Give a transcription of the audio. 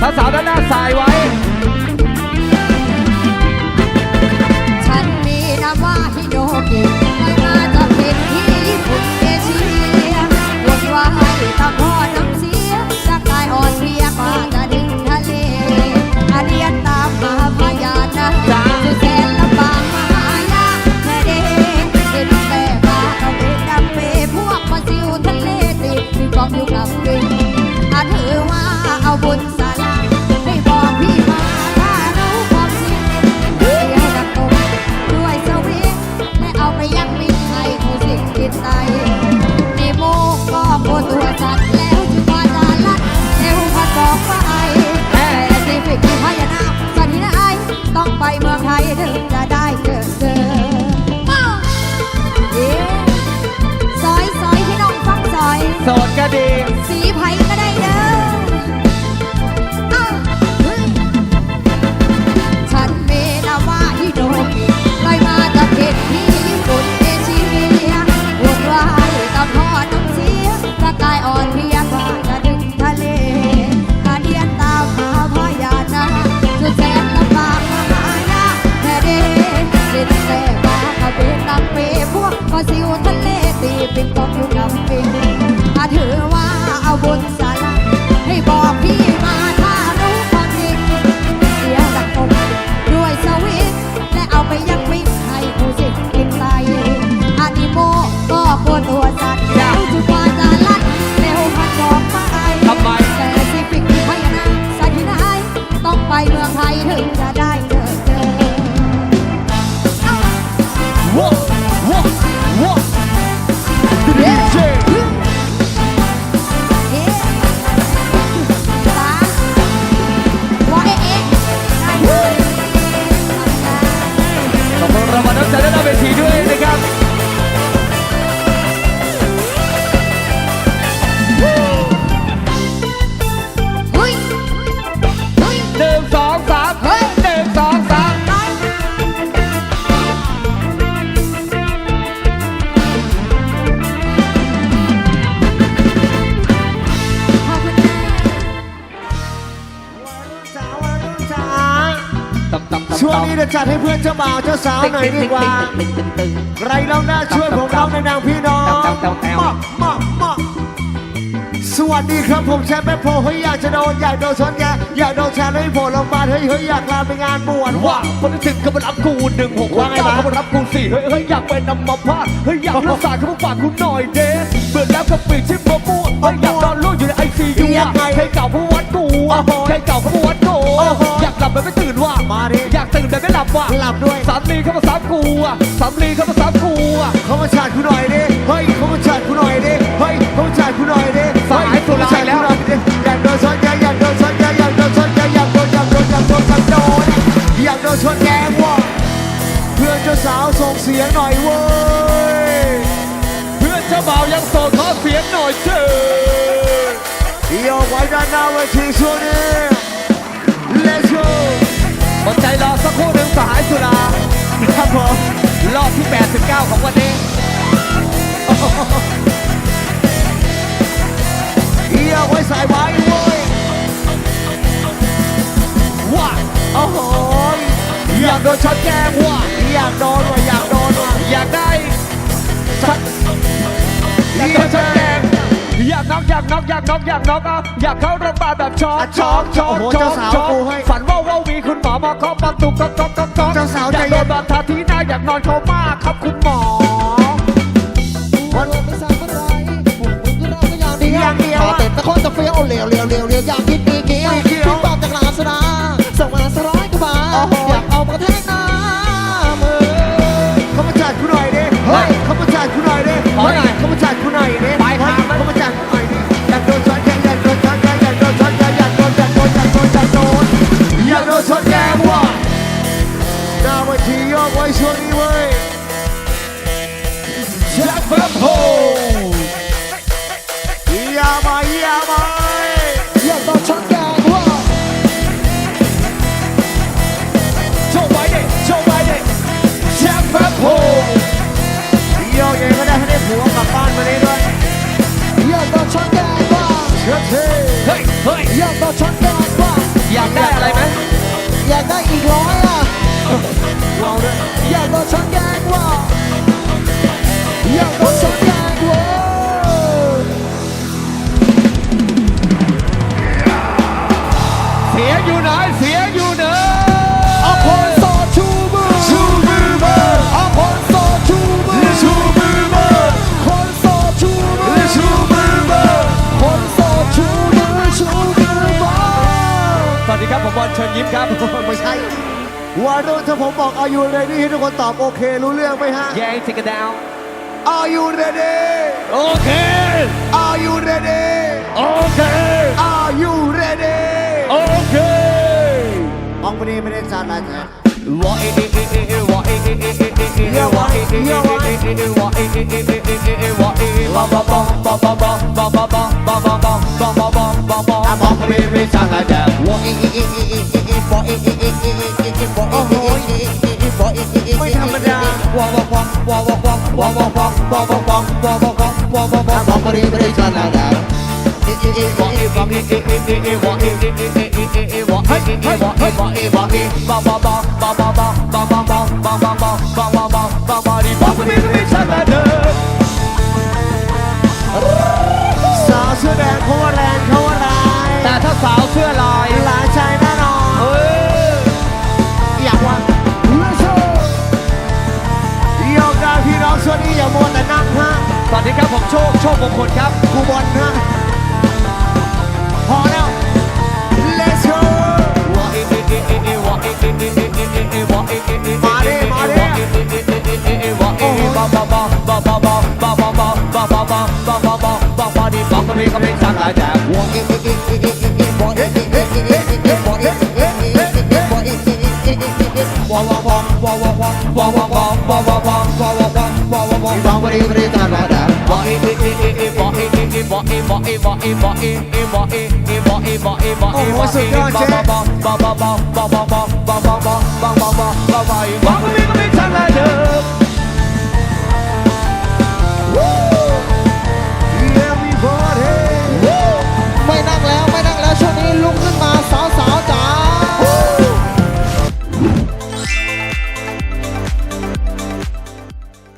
ถ้าสาวด้านหน้าสายไว้ ฉันมีนามว่าฮิโนกิไม่มาจากถิ่นที่ญี่ปุ่นเอเชียวนว่ายตาพ่อน้ำเสียร่างกายอ่อนเพลียกว่าจะดึงทะเลอาเรียนตามหาพญานาคจ้าสุดแสนลำบากมหายากแค่เดเห็นแต่ปลาเอาไปดำเปพวกปลาซิวทะเลติดมีกองอยู่กับปิงอาถือว่าเอาบุญ ช่วงนี้จะจัดให้เพื่อนเจ้าบ่าวเจ้าสาวหน่อยดีกว่าตึงตึงตึงใครร้องได้ช่วยผมร้องในนามพี่น้องแต้วแต้วแต้วมามามาสวัสดีครับผมแชมป์แม่โพเฮ้ยอยากจะโดนอยากโดนชนแกอยากโดนแชร์ให้โผล่ลงมาเฮ้ยเฮ้ยอยากลาไปงานบวชว่าคนที่ถึงก็มารับกูหนึ่งหกว่าไงเก้าบ้างก็มารับกูสี่เฮ้ยเฮ้ยอยากเป็นนำมาพาดเฮ้ยอยากรักษาเขามาฝากกูหน่อยเด้เบื่อแล้วก็ปิดชิปมามั่วเฮ้ยอยากนอนลูกอยู่ในไอซียูอะใครเก่าเขาวัดกูอะใครเก่าเขาวัดกูอะอยากหลับแบบไม่ตื่นว่ะมาดิ ลับว่ะหลับด้วยสามลีเข้ามาสามกูอะสามลีเข้ามาสามกูอะเขามาฉาดกูหน่อยดิเฮ้ยเขามาฉาดกูหน่อยดิเฮ้ยเขามาฉาดกูหน่อยดิสายสุดท้ายแล้วอยากโดนชนแกอยากโดนชนแกอยากโดนชนแกอยากโดนอยากโดนอยากโดนอยากโดนอยากโดนชนแกว่ะเพื่อนเจ้าสาวส่งเสียงหน่อยเว้ยเพื่อนเจ้าบ่าวยังโสดขอเสียงหน่อยเจ้โยกไว้ด้านหน้าเวทีช่วงนี้ Let's go ครับผม รอบที่ 89 ของวันนี้โยกไว้สายไว้เว้ยว่าโอ้โหอยากโดนช็อตแกงว่าอยากโดนว่ะอยากโดนว่ะอยากได้ช็อตอยากโดนช็อตแกงอยากน็อกอยากน็อกอยากน็อกอยากน็อกอะอยากเข้าโรงพยาบาลแบบช็อตช็อตช็อตช็อตช็อตฝันว่าว่ามีคุณหมอมาเคาะประตูก๊อกก๊อกก๊อกก๊อก ที่ห ที่ยกไว้ช่วงนี้เว้ยจับบัมโฮยามายามาอยากบอชักแฟชงไปเดี๋กโชว์ไปเด็กจับบัมโฮยกยังก็ได้ให้ไดกับบ้านมาได้ด้วยอยากบอชักแกงว่าเฮ้ยเฮ้ยอยากมาชักแก เชิญยิ้มครับ ไม่ใช่วารุนถ้าผมบอกอายูเล ready ทุกคนตอบโอเค รู้เรื่องไหมฮะ Yeah take it down Are you ready โอเค Are you ready โอเค Are you ready โอเคมองวันนี้ไม่ได้จาดอะไรแท้ Yeah, why? Yeah, why? ไม่ธรรมดาวอวอวอวอวอวอวอวอวอวอวอวอวอวอวอวอวอวอวอไม่ไม่ไม่จางอะไรแดงเอเอเอวอเอวอเอเอเอเอเอวอเอเอเอเอเอเอเอวอเอเอเอวอเอวอเอวอเอบ้าบ้าบ้าบ้าบ้าบ้าบ้าบ้าบ้าบ้าบ้าบ้าบ้าบ้าบ้าบ้าบ้า พี่น้องส่วนนี้อย่ามัวแต่นั่งฮะสวัสดีครับผมโชค โชคมงคลครับกูบอลฮะพอแล้ว let's go โอ้โหสุดย Oh, what's up, Dante?